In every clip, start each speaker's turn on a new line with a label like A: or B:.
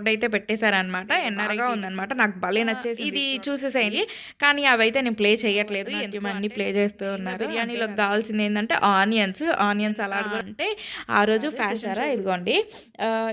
A: Board అయితే పెట్టేశారనమాట ఎన్ఆర్ఐగా ఉందన్నమాట. నాకు భలే నచ్చేసి ఇది చూసేసేయండి. కానీ అవైతే నేను ప్లే చేయట్లేదు. అన్ని ప్లే చేస్తూ ఉన్నారు. బిర్యానీలోకి కావాల్సింది ఏంటంటే ఆనియన్స్. ఆనియన్స్ అలా అంటే ఆ రోజు ఫ్యాషరా ఇదిగోండి.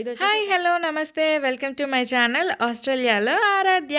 A: ఇది హాయ్ హలో నమస్తే. వెల్కమ్ టు మై ఛానల్ ఆస్ట్రేలియాలో ఆరాధ్య.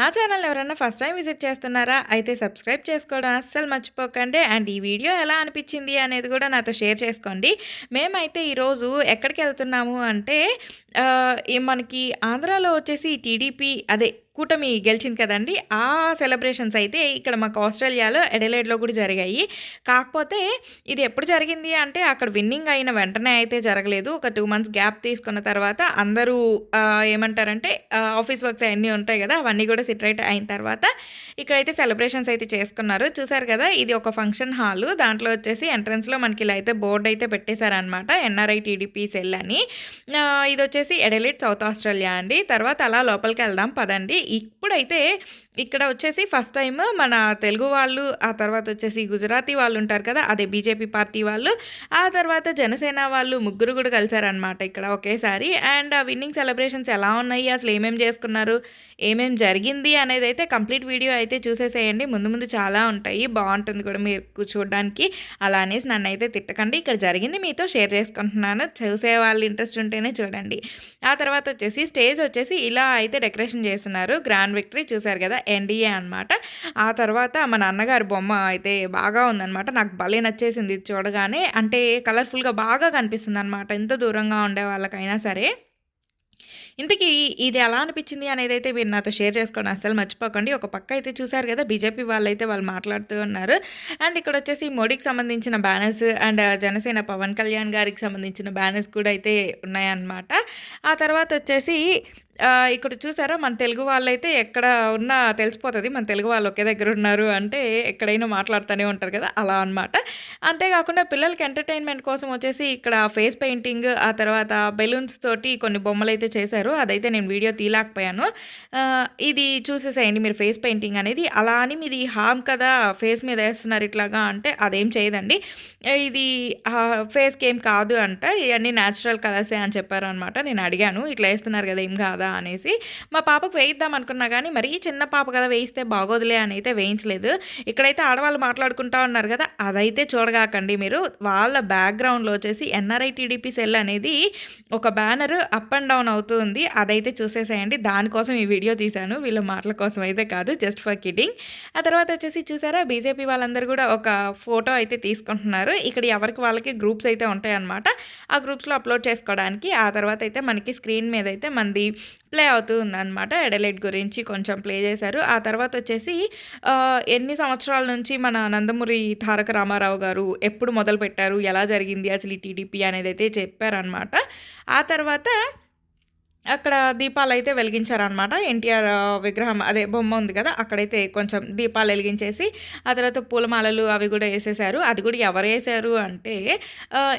A: నా ఛానల్ ఎవరైనా ఫస్ట్ టైం విజిట్ చేస్తున్నారా? అయితే సబ్స్క్రైబ్ చేసుకోవడం అస్సలు మర్చిపోకండి. అండ్ ఈ వీడియో ఎలా అనిపించింది అనేది కూడా నాతో షేర్ చేసుకోండి. మేమైతే ఈరోజు ఎక్కడికి వెళ్తున్నాము అంటే మనకి ఆంధ్రాలో వచ్చేసి టీడీపీ అదే కూటమి గెలిచింది కదండి. ఆ సెలబ్రేషన్స్ అయితే ఇక్కడ మాకు ఆస్ట్రేలియాలో ఎడలైడ్లో కూడా జరిగాయి. కాకపోతే ఇది ఎప్పుడు జరిగింది అంటే అక్కడ విన్నింగ్ అయిన వెంటనే అయితే జరగలేదు. ఒక టూ మంత్స్ గ్యాప్ తీసుకున్న తర్వాత అందరూ ఏమంటారంటే ఆఫీస్ వర్క్స్ అన్నీ ఉంటాయి కదా అవన్నీ కూడా సిటరేట్ అయిన తర్వాత ఇక్కడైతే సెలబ్రేషన్స్ అయితే చేసుకున్నారు. చూసారు కదా ఇది ఒక ఫంక్షన్ హాల్. దాంట్లో వచ్చేసి ఎంట్రన్స్లో మనకి ఇలా అయితే బోర్డు అయితే పెట్టేశారనమాట ఎన్ఆర్ఐ టీడీపీ సెల్ అని. ఇది వచ్చేసి ఎడలిట్ సౌత్ ఆస్ట్రేలియా అండి. తర్వాత అలా లోపలికి వెళ్దాం పదండి. ఇప్పుడైతే ఇక్కడ వచ్చేసి ఫస్ట్ టైం మన తెలుగు వాళ్ళు ఆ తర్వాత వచ్చేసి గుజరాతీ వాళ్ళు ఉంటారు కదా అదే బీజేపీ పార్టీ వాళ్ళు ఆ తర్వాత జనసేన వాళ్ళు ముగ్గురు కూడా కలిసారనమాట ఇక్కడ ఒకేసారి. అండ్ ఆ విన్నింగ్ సెలబ్రేషన్స్ ఎలా ఉన్నాయి అసలు ఏమేం చేసుకున్నారు ఏమేం జరిగింది అనేది అయితే కంప్లీట్ వీడియో అయితే చూసేసేయండి. ముందు ముందు చాలా ఉంటాయి బాగుంటుంది కూడా మీరు చూడడానికి. అలా అనేసి నన్ను అయితే తిట్టకండి ఇక్కడ జరిగింది మీతో షేర్ చేసుకుంటున్నాను. చూసే వాళ్ళు ఇంట్రెస్ట్ ఉంటేనే చూడండి. ఆ తర్వాత వచ్చేసి స్టేజ్ వచ్చేసి ఇలా అయితే డెకరేషన్ చేస్తున్నారు గ్రాండ్ విక్టరీ చూసారు కదా ఎన్డీఏ అన్నమాట. ఆ తర్వాత మా నాన్నగారి బొమ్మ అయితే బాగా ఉందనమాట నాకు భలే నచ్చేసింది ఇది చూడగానే. అంటే కలర్ఫుల్గా బాగా కనిపిస్తుంది అనమాట ఎంత దూరంగా ఉండే వాళ్ళకైనా సరే. ఇంతకీ ఇది ఎలా అనిపించింది అనేది అయితే మీరు నాతో షేర్ చేసుకోండి. అసలు మర్చిపోకండి. ఒక పక్క అయితే చూశారు కదా బీజేపీ వాళ్ళు అయితే వాళ్ళు మాట్లాడుతూ ఉన్నారు. అండ్ ఇక్కడ వచ్చేసి మోడీకి సంబంధించిన బ్యానర్స్ అండ్ జనసేన పవన్ కళ్యాణ్ గారికి సంబంధించిన బ్యానర్స్ కూడా అయితే ఉన్నాయన్నమాట. ఆ తర్వాత వచ్చేసి ఇక్కడ చూసారా? మన తెలుగు వాళ్ళైతే ఎక్కడ ఉన్నా తెలిసిపోతుంది. మన తెలుగు వాళ్ళు ఒకే దగ్గర ఉన్నారు అంటే ఎక్కడైనా మాట్లాడుతూనే ఉంటారు కదా? అలా అనమాట అంతేకాకుండా పిల్లలకి ఎంటర్టైన్మెంట్ కోసం వచ్చేసి ఇక్కడ ఫేస్ పెయింటింగ్ ఆ తర్వాత బెలూన్స్ తోటి కొన్ని బొమ్మలు అయితే చేశారు. అదైతే నేను వీడియో తీయలేకపోయాను. ఇది చూసేసేయండి. మీరు ఫేస్ పెయింటింగ్ అనేది అలా అని మీది హామ్ కదా? ఫేస్ మీద వేస్తున్నారు ఇట్లాగా అంటే అదేం చేయదండి. ఇది ఫేస్కి ఏం కాదు అంట. ఇవన్నీ న్యాచురల్ కలర్సే అని చెప్పారనమాట నేను అడిగాను. ఇట్లా వేస్తున్నారు కదా? ఏం కాదా? అనేసి మా పాపకు వేయిద్దాం అనుకున్నా కానీ మరీ చిన్న పాప కదా వేయిస్తే బాగోదులే అని అయితే వేయించలేదు. ఇక్కడైతే ఆడవాళ్ళు మాట్లాడుకుంటా ఉన్నారు కదా అదైతే చూడగాకండి మీరు. వాళ్ళ బ్యాక్గ్రౌండ్లో వచ్చేసి ఎన్ఆర్ఐ టీడీపీ సెల్ అనేది ఒక బ్యానర్ అప్ అండ్ డౌన్ అవుతుంది. అదైతే చూసేసేయండి. దానికోసం ఈ వీడియో తీశాను. వీళ్ళ మాటల కోసం అయితే కాదు జస్ట్ ఫర్ కిడ్డింగ్ ఆ తర్వాత వచ్చేసి చూసారా బీజేపీ వాళ్ళందరూ కూడా ఒక ఫోటో అయితే తీసుకుంటున్నారు. ఇక్కడ ఎవరికి వాళ్ళకి గ్రూప్స్ అయితే ఉంటాయన్నమాట. ఆ గ్రూప్స్లో అప్లోడ్ చేసుకోవడానికి. ఆ తర్వాత అయితే మనకి స్క్రీన్ మీద అయితే మంది ప్లే అవుతూ ఉందన్నమాట ఎడలైట్ గురించి కొంచెం ప్లే చేశారు. ఆ తర్వాత వచ్చేసి ఎన్ని సంవత్సరాల నుంచి మన నందమూరి తారక రామారావు గారు ఎప్పుడు మొదలు పెట్టారు ఎలా జరిగింది? అసలు ఈ టీడీపీ అనేది అయితే చెప్పారనమాట ఆ తర్వాత అక్కడ దీపాలు అయితే వెలిగించారనమాట ఎన్టీఆర్ విగ్రహం అదే బొమ్మ ఉంది కదా అక్కడైతే కొంచెం దీపాలు వెలిగించేసి ఆ తర్వాత పూలమాలలు అవి కూడా వేసేసారు అది కూడా ఎవరు వేసారు అంటే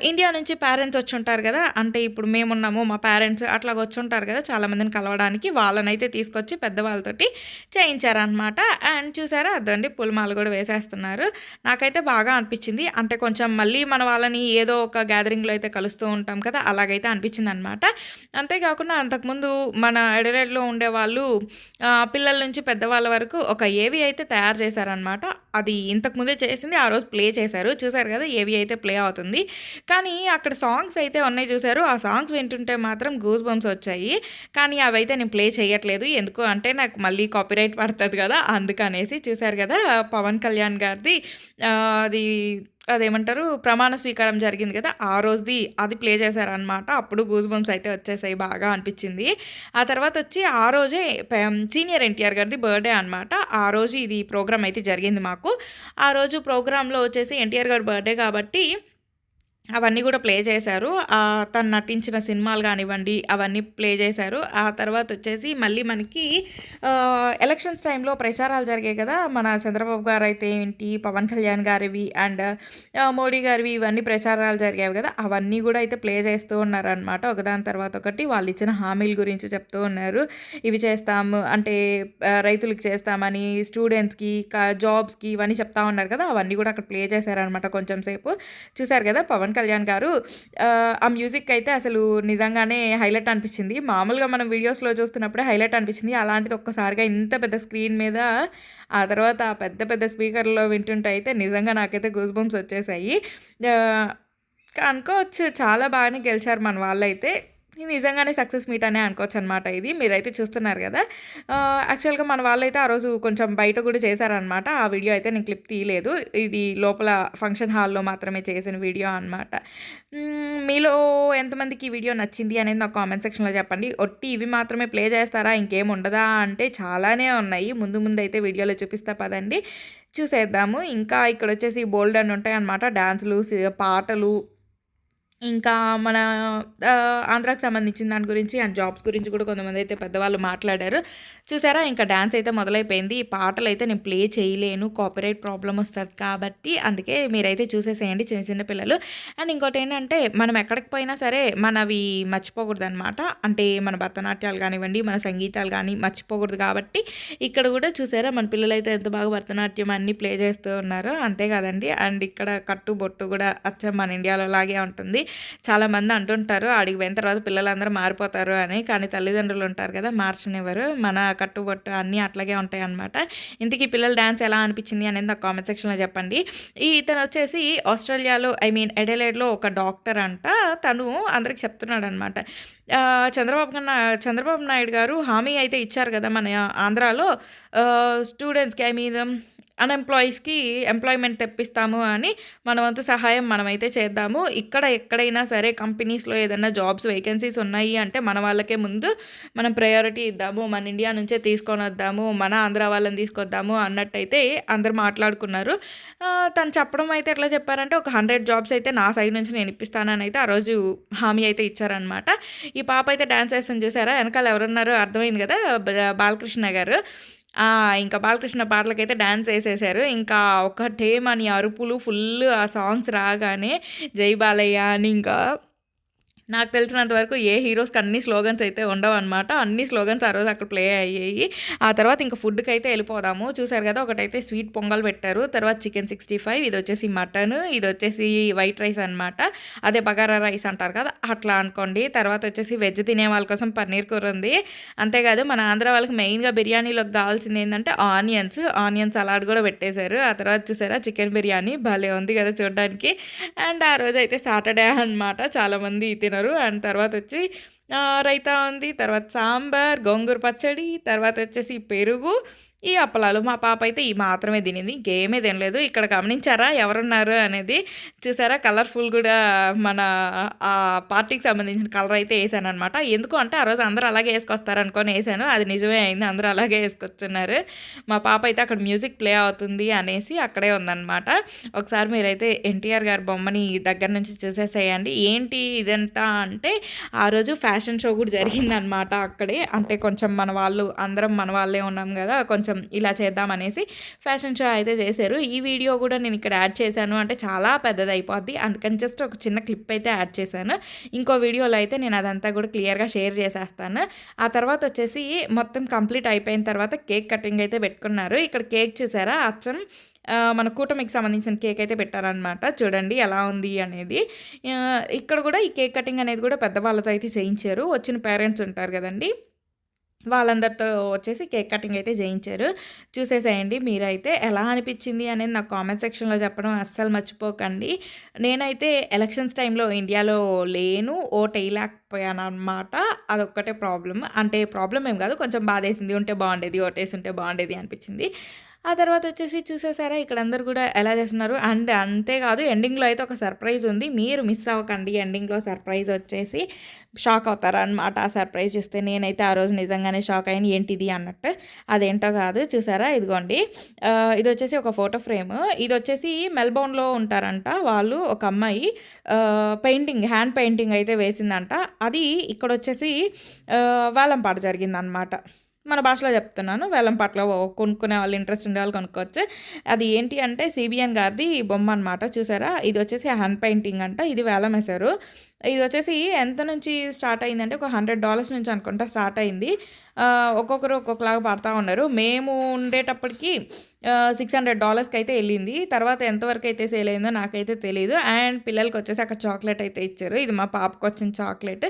A: ఇండియా నుంచి పేరెంట్స్ వచ్చి ఉంటారు కదా అంటే ఇప్పుడు మేమున్నాము మా పేరెంట్స్ అట్లా వచ్చి ఉంటారు కదా చాలామందిని కలవడానికి వాళ్ళనైతే తీసుకొచ్చి పెద్దవాళ్ళతోటి చేయించారనమాట అండ్ చూసారా అదండి పూలమాల కూడా వేసేస్తున్నారు. నాకైతే బాగా అనిపించింది. అంటే కొంచెం మళ్ళీ మన వాళ్ళని ఏదో ఒక గ్యాదరింగ్లో అయితే కలుస్తూ ఉంటాం కదా అలాగైతే అనిపించింది అనమాట అంతేకాకుండా అంతకుముందు మన ఎడలెడ్లో ఉండేవాళ్ళు వాళ్ళు పిల్లల నుంచి పెద్దవాళ్ళ వరకు ఒక ఏవి అయితే తయారు చేశారనమాట అది ఇంతకుముందే చేసింది ఆ రోజు ప్లే చేశారు. చూసారు కదా ఏవి అయితే ప్లే అవుతుంది. కానీ అక్కడ సాంగ్స్ అయితే ఉన్నాయి చూశారు. ఆ సాంగ్స్ వింటుంటే మాత్రం గూస్ బంప్స్ వచ్చాయి. కానీ అవైతే నేను ప్లే చేయట్లేదు. ఎందుకు అంటే నాకు మళ్ళీ కాపీరైట్ పడుతుంది కదా అందుకనేసి చూశారు కదా పవన్ కళ్యాణ్ గారిది అది అదేమంటారు? ప్రమాణ స్వీకారం జరిగింది కదా ఆ రోజుది అది ప్లే చేశారనమాట అప్పుడు గూజ్ బంప్స్ అయితే వచ్చేసాయి బాగా అనిపించింది. ఆ తర్వాత వచ్చి ఆ రోజే సీనియర్ ఎన్టీఆర్ గారిది బర్త్డే అనమాట ఆ రోజు ఇది ప్రోగ్రామ్ అయితే జరిగింది మాకు. ఆ రోజు ప్రోగ్రాంలో వచ్చేసి ఎన్టీఆర్ గారి బర్త్డే కాబట్టి అవన్నీ కూడా ప్లే చేశారు. తను నటించిన సినిమాలు కానివ్వండి అవన్నీ ప్లే చేశారు. ఆ తర్వాత వచ్చేసి మళ్ళీ మనకి ఎలక్షన్స్ టైంలో ప్రచారాలు జరిగాయి కదా! మన చంద్రబాబు గారు అయితే ఏంటి, పవన్ కళ్యాణ్ గారివి అండ్ మోడీ గారివి ఇవన్నీ ప్రచారాలు జరిగాయి కదా! అవన్నీ కూడా అయితే ప్లే చేస్తూ ఉన్నారనమాట. ఒకదాని తర్వాత ఒకటి వాళ్ళు ఇచ్చిన హామీల గురించి చెప్తూ ఉన్నారు. ఇవి చేస్తాము అంటే రైతులకు చేస్తామని, స్టూడెంట్స్‌కి, జాబ్స్‌కి ఇవన్నీ చెప్తా ఉన్నారు కదా! అవన్నీ కూడా అక్కడ ప్లే చేశారనమాట కొంచెం సేపు. చూశారు కదా! పవన్ పవన్ కళ్యాణ్ గారు ఆ మ్యూజిక్ అయితే అసలు నిజంగానే హైలైట్ అనిపించింది. మామూలుగా మనం వీడియోస్లో చూస్తున్నప్పుడే హైలైట్ అనిపించింది. అలాంటిది ఒక్కసారిగా ఇంత పెద్ద స్క్రీన్ మీద ఆ తర్వాత ఆ పెద్ద పెద్ద స్పీకర్లో వింటుంటే అయితే నిజంగా నాకైతే గూస్ బంప్స్ వచ్చేసాయి అనుకోవచ్చు చాలా బాగానే గెలిచారు మన వాళ్ళైతే. నిజంగానే సక్సెస్ మీట్ అనే అనుకోవచ్చు అనమాట ఇది. మీరైతే చూస్తున్నారు కదా. యాక్చువల్గా మన వాళ్ళైతే ఆ రోజు కొంచెం బయట కూడా చేశారనమాట ఆ వీడియో అయితే నేను క్లిప్ తీయలేదు. ఇది లోపల ఫంక్షన్ హాల్లో మాత్రమే చేసిన వీడియో అనమాట మీలో ఎంతమందికి ఈ వీడియో నచ్చింది అనేది నాకు కామెంట్ సెక్షన్లో చెప్పండి. ఒట్టి ఇవి మాత్రమే ప్లే చేస్తారా? ఇంకేం ఉండదా అంటే చాలానే ఉన్నాయి. ముందు ముందు అయితే వీడియోలో చూపిస్తా పదండి. చూసేద్దాము. ఇంకా ఇక్కడ వచ్చేసి బోల్డ్ అని ఉంటాయి అనమాట డ్యాన్సులు పాటలు ఇంకా మన ఆంధ్రాకి సంబంధించిన దాని గురించి అండ్ జాబ్స్ గురించి కూడా కొంతమంది అయితే పెద్దవాళ్ళు మాట్లాడారు. చూసారా ఇంకా డ్యాన్స్ అయితే మొదలైపోయింది. ఈ పాటలు అయితే నేను ప్లే చేయలేను. కాపీరైట్ ప్రాబ్లం వస్తుంది కాబట్టి అందుకే మీరైతే చూసేసేయండి చిన్న చిన్న పిల్లలు. అండ్ ఇంకోటి ఏంటంటే మనం ఎక్కడికి పోయినా సరే మనవి మర్చిపోకూడదు అనమాట అంటే మన భరతనాట్యాలు కానివ్వండి మన సంగీతాలు కానీ మర్చిపోకూడదు కాబట్టి ఇక్కడ కూడా చూసారా మన పిల్లలు అయితే ఎంత బాగా భరతనాట్యం అన్నీ ప్లే చేస్తూ ఉన్నారు. అంతే కదండి. అండ్ ఇక్కడ కట్టు బొట్టు కూడా అచ్చం మన ఇండియాలో లాగే ఉంటుంది. చాలామంది అంటుంటారు అడిగి పోయిన తర్వాత పిల్లలందరూ మారిపోతారు అని. కానీ తల్లిదండ్రులు ఉంటారు కదా మార్చనివ్వరు. మన కట్టుబొట్టు అన్నీ అట్లాగే ఉంటాయి అనమాట ఇంతకీ పిల్లల డ్యాన్స్ ఎలా అనిపించింది అనేది నాకు కామెంట్ సెక్షన్లో చెప్పండి. ఈ ఇతను వచ్చేసి ఆస్ట్రేలియాలో ఐ మీన్ ఎడెలైడ్లో ఒక డాక్టర్ అంట. తను అందరికి చెప్తున్నాడు అనమాట చంద్రబాబు కన్నా చంద్రబాబు నాయుడు గారు హామీ అయితే ఇచ్చారు కదా మన ఆంధ్రాలో. స్టూడెంట్స్కి ఐ మీన్ అన్ఎంప్లాయీస్కి ఎంప్లాయ్మెంట్ తెప్పిస్తాము అని మన వంతు సహాయం మనమైతే చేద్దాము. ఇక్కడ ఎక్కడైనా సరే కంపెనీస్లో ఏదైనా జాబ్స్ వేకెన్సీస్ ఉన్నాయి అంటే మన వాళ్ళకే ముందు మనం ప్రయారిటీ ఇద్దాము. మన ఇండియా నుంచే తీసుకొని వద్దాము మన ఆంధ్ర వాళ్ళని తీసుకొద్దాము అన్నట్టయితే అందరు మాట్లాడుకున్నారు. తను చెప్పడం అయితే ఎట్లా చెప్పారంటే ఒక హండ్రెడ్ జాబ్స్ అయితే నా సైడ్ నుంచి నేను ఇప్పిస్తానని అయితే ఆ రోజు హామీ అయితే ఇచ్చారనమాట ఈ పాప అయితే డ్యాన్స్ వేస్తుంది చూసారా? వెనకాల ఎవరున్నారో అర్థమైంది కదా? బాలకృష్ణ గారు. ఇంకా బాలకృష్ణ పాటలకైతే డ్యాన్స్ వేసేసారు ఇంకా ఒకటేమని అరుపులు ఫుల్ ఆ సాంగ్స్ రాగానే జై బాలయ్య అని ఇంకా నాకు తెలిసినంత వరకు ఏ హీరోస్కి అన్ని స్లోగన్స్ అయితే ఉండవు అనమాట అన్ని స్లోగన్స్ ఆ రోజు అక్కడ ప్లే అయ్యాయి. ఆ తర్వాత ఇంకా ఫుడ్కి అయితే వెళ్ళిపోదాము. చూసారు కదా ఒకటైతే స్వీట్ పొంగల్ పెట్టారు. తర్వాత చికెన్ సిక్స్టీ ఫైవ్ ఇది వచ్చేసి మటన్ ఇది వచ్చేసి వైట్ రైస్ అనమాట అదే బగారా రైస్ అంటారు కదా అట్లా అనుకోండి. తర్వాత వచ్చేసి వెజ్ తినే వాళ్ళ కోసం పన్నీర్ కూర ఉంది. అంతేకాదు మన ఆంధ్ర వాళ్ళకి మెయిన్గా బిర్యానీలోకి కావాల్సింది ఏంటంటే ఆనియన్స్. ఆనియన్ సలాడ్ కూడా పెట్టేశారు. ఆ తర్వాత చూసారా చికెన్ బిర్యానీ భలే ఉంది కదా చూడడానికి. అండ్ ఆ రోజు అయితే సాటర్డే అనమాట చాలామంది తినరు. చేస్తున్నారు అండ్ తర్వాత వచ్చి రైతా ఉంది తర్వాత సాంబార్ గోంగూర పచ్చడి తర్వాత వచ్చేసి పెరుగు ఈ అప్పలాలు మా పాప అయితే ఈ మాత్రమే తినింది. ఇంకేమీ తినలేదు. ఇక్కడ గమనించారా? ఎవరున్నారు అనేది చూసారా? కలర్ఫుల్ కూడా మన ఆ పార్టీకి సంబంధించిన కలర్ అయితే వేసాను అనమాట ఎందుకు అంటే ఆ రోజు అందరూ అలాగే వేసుకొస్తారు అనుకొని వేసాను. అది నిజమే అయింది. అందరూ అలాగే వేసుకొచ్చున్నారు. మా పాప అయితే అక్కడ మ్యూజిక్ ప్లే అవుతుంది అనేసి అక్కడే ఉందన్నమాట. ఒకసారి మీరైతే ఎన్టీఆర్ గారి బొమ్మని దగ్గర నుంచి చూసేసేయండి. ఏంటి ఇదంతా అంటే ఆ రోజు ఫ్యాషన్ షో కూడా జరిగిందనమాట అక్కడే. అంటే కొంచెం మన వాళ్ళు అందరం మన వాళ్ళే ఉన్నాం కదా. కొంచెం కొంచెం ఇలా చేద్దామనేసి ఫ్యాషన్ షో అయితే చేశారు. ఈ వీడియో కూడా నేను ఇక్కడ యాడ్ చేశాను. అంటే చాలా పెద్దది అయిపోద్ది అందుకని జస్ట్ ఒక చిన్న క్లిప్ అయితే యాడ్ చేశాను. ఇంకో వీడియోలో అయితే నేను అదంతా కూడా క్లియర్గా షేర్ చేసేస్తాను. ఆ తర్వాత వచ్చేసి మొత్తం కంప్లీట్ అయిపోయిన తర్వాత కేక్ కటింగ్ అయితే పెట్టుకున్నారు. ఇక్కడ కేక్ చూసారా? అచ్చం మన కూటమికి సంబంధించిన కేక్ అయితే పెట్టారనమాట చూడండి ఎలా ఉంది అనేది. ఇక్కడ కూడా ఈ కేక్ కటింగ్ అనేది కూడా పెద్దవాళ్ళతో అయితే చేయించారు. వచ్చిన పేరెంట్స్ ఉంటారు కదండి. వాళ్ళందరితో వచ్చేసి కేక్ కటింగ్ అయితే చేయించారు. చూసేసేయండి మీరైతే ఎలా అనిపించింది అనేది నాకు కామెంట్ సెక్షన్లో చెప్పడం అస్సలు మర్చిపోకండి. నేనైతే ఎలక్షన్స్ టైంలో ఇండియాలో లేను ఓట్ వేయలేకపోయాను అనమాట అదొక్కటే ప్రాబ్లం అంటే ప్రాబ్లం ఏం కాదు కొంచెం బాధేసింది ఉంటే బాగుండేది ఓటేసి ఉంటే బాగుండేది అనిపించింది. ఆ తర్వాత వచ్చేసి చూసేసారా ఇక్కడ అందరు కూడా ఎలా చేస్తున్నారు? అండ్ అంతేకాదు ఎండింగ్లో అయితే ఒక సర్ప్రైజ్ ఉంది. మీరు మిస్ అవ్వకండి ఎండింగ్లో సర్ప్రైజ్ వచ్చేసి షాక్ అవుతారనమాట ఆ సర్ప్రైజ్ చూస్తే నేనైతే ఆ రోజు నిజంగానే షాక్ అయ్యాను. ఏంటిది అన్నట్టు. అదేంటో కాదు చూసారా? ఇదిగోండి. ఇది వచ్చేసి ఒక ఫోటో ఫ్రేమ్. ఇది వచ్చేసి మెల్బోర్న్లో ఉంటారంట వాళ్ళు ఒక అమ్మాయి. పెయింటింగ్ హ్యాండ్ పెయింటింగ్ అయితే వేసిందంట. అది ఇక్కడ వచ్చేసి వేలంపాట జరిగిందనమాట మన భాషలో చెప్తున్నాను. వేలం పట్ల కొనుక్కునే వాళ్ళు ఇంట్రెస్ట్ ఉండే వాళ్ళు కొనుక్కోవచ్చు. అది ఏంటి అంటే సిబిఎన్ గారిది బొమ్మ అనమాట చూసారా? ఇది వచ్చేసి హ్యాండ్ పెయింటింగ్ అంట. ఇది వేలం వేశారు. ఇది వచ్చేసి ఎంత నుంచి స్టార్ట్ అయిందంటే ఒక హండ్రెడ్ డాలర్స్ నుంచి అనుకుంటా స్టార్ట్ అయింది. ఒక్కొక్కరు ఒక్కొక్కలాగా పడతా ఉన్నారు. మేము ఉండేటప్పటికి సిక్స్ హండ్రెడ్ డాలర్స్కి అయితే వెళ్ళింది. తర్వాత ఎంతవరకు అయితే సేల్ అయిందో నాకైతే తెలియదు అండ్ పిల్లలకి వచ్చేసి అక్కడ చాక్లెట్ అయితే ఇచ్చారు. ఇది మా పాపకు వచ్చిన చాక్లెట్.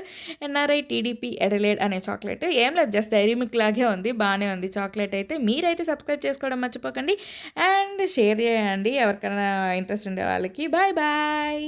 A: ఎన్ఆర్ఐ టీడీపీ ఎడలేడ్ అనే చాక్లెట్. ఏం లేదు జస్ట్ డైరీ మిల్క్ లాగే ఉంది. బాగానే ఉంది చాక్లెట్ అయితే. మీరైతే సబ్స్క్రైబ్ చేసుకోవడం మర్చిపోకండి. అండ్ షేర్ చేయండి ఎవరికైనా ఇంట్రెస్ట్ ఉండే వాళ్ళకి. Bye bye.